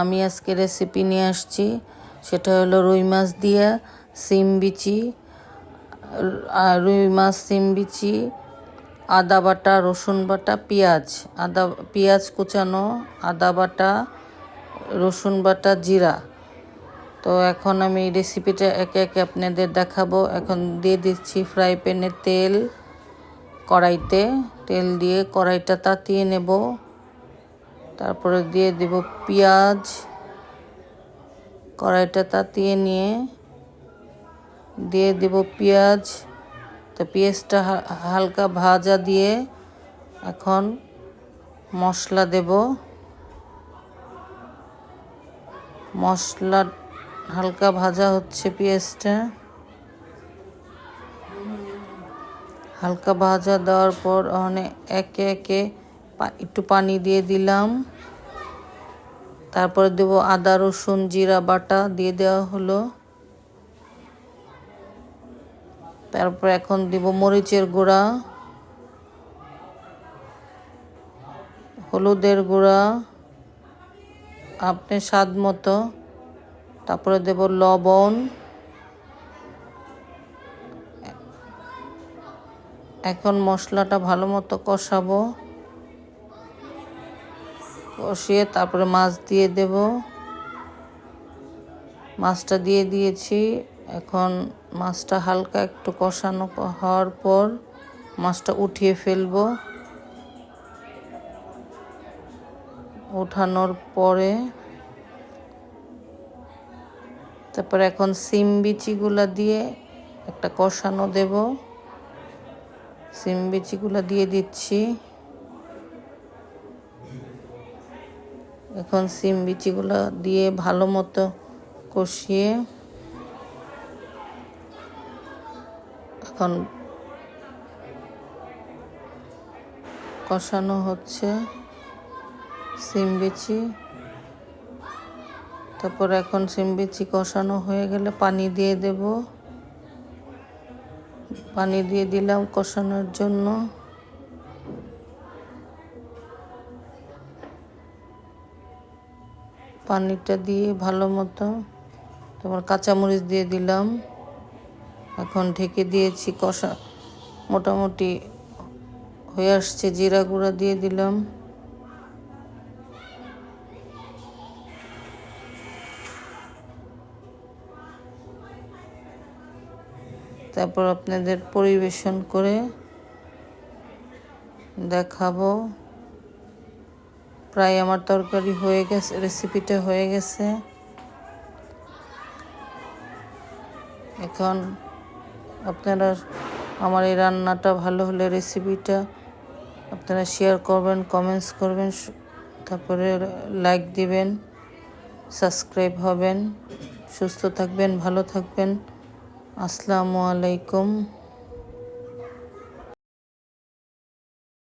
আমি আজকে রেসিপি নিয়ে আসছি। সেটা হলো রুই মাছ দিয়ে সিম বিচি, আর রুই মাছ, সিম বিচি, আদা বাটা, রসুন বাটা, পেঁয়াজ। আদা, পেঁয়াজ কুচানো, আদা বাটা, রসুন বাটা, জিরা। তো এখন আমি রেসিপিটা একে একে আপনাদের দেখাবো। এখন দিয়ে দিচ্ছি ফ্রাই প্যানে তেল কড়াইতে। তেল দিয়ে কড়াইটা তাতিয়ে নেব। তারপরে দিয়ে দেব পেঁয়াজ, কড়াইটা তাতিয়ে নিয়ে দিয়ে দেব পেঁয়াজ। তো পেঁয়াজটা হালকা ভাজা দিয়ে এখন মশলা দেব। মশলা হালকা ভাজা হচ্ছে পেঁয়াজটা। হালকা ভাজা দেওয়ার পর ওখানে একে একে একটু পানি দিয়ে দিলাম। তারপরে দেব আদা, রসুন, জিরা, বাটা দিয়ে দেওয়া হলো। তারপর এখন দিব মরিচের গুঁড়া, হলুদের গুঁড়া, আপনি স্বাদ মতো। তারপরে দেব লবণ। এখন মশলাটা ভালো মতো কষাবো। কষিয়ে তারপরে মাছ দিয়ে দেব। মাছটা দিয়ে দিয়েছি। এখন মাছটা হালকা একটু কষানো হওয়ার পর মাছটা উঠিয়ে ফেলব। উঠানোর পরে তারপরে এখন সিম বিচিগুলো দিয়ে একটা কষানো দেব। সিম বিচিগুলো দিয়ে দিচ্ছি। এখন সিম বিচিগুলো দিয়ে ভালো মতো কষিয়ে এখন কষানো হচ্ছে সিম বিচি। তারপর এখন সিম বিচি কষানো হয়ে গেলে পানি দিয়ে দেব। পানি দিয়ে দিলাম কষানোর জন্য। পানিটা দিয়ে ভালো মতো তোমার কাঁচামরিচ দিয়ে দিলাম। এখন ঢেকে দিয়েছি কষা, মোটামুটি হয়ে আসছে জিরা গুঁড়া দিয়ে দিলাম। তারপর আপনাদের পরিবেশন করে দেখাবো। প্রায় আমার তরকারি হয়ে গেছে রেসিপিটা হয়ে গেছে। এখন আপনারা আমার এই রান্নাটা ভালো হলে রেসিপিটা আপনারা শেয়ার করবেন কমেন্টস করবেন তারপরে লাইক দিবেন সাবস্ক্রাইব হবেন। সুস্থ থাকবেন, ভালো থাকবেন। আসসালামু আলাইকুম।